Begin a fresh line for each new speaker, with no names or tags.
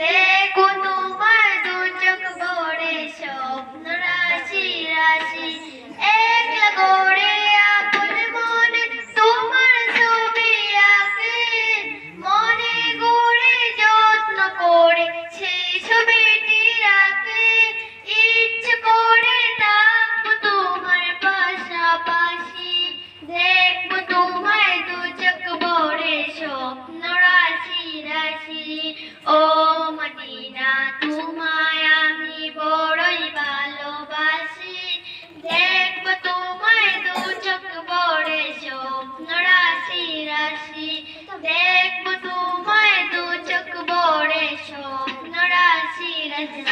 there. ভালোবাসি। দেখব তোমায় দু চোখ বড় দেখব তোমায় দু চোখ স্বপ্ন রাশি রাশি।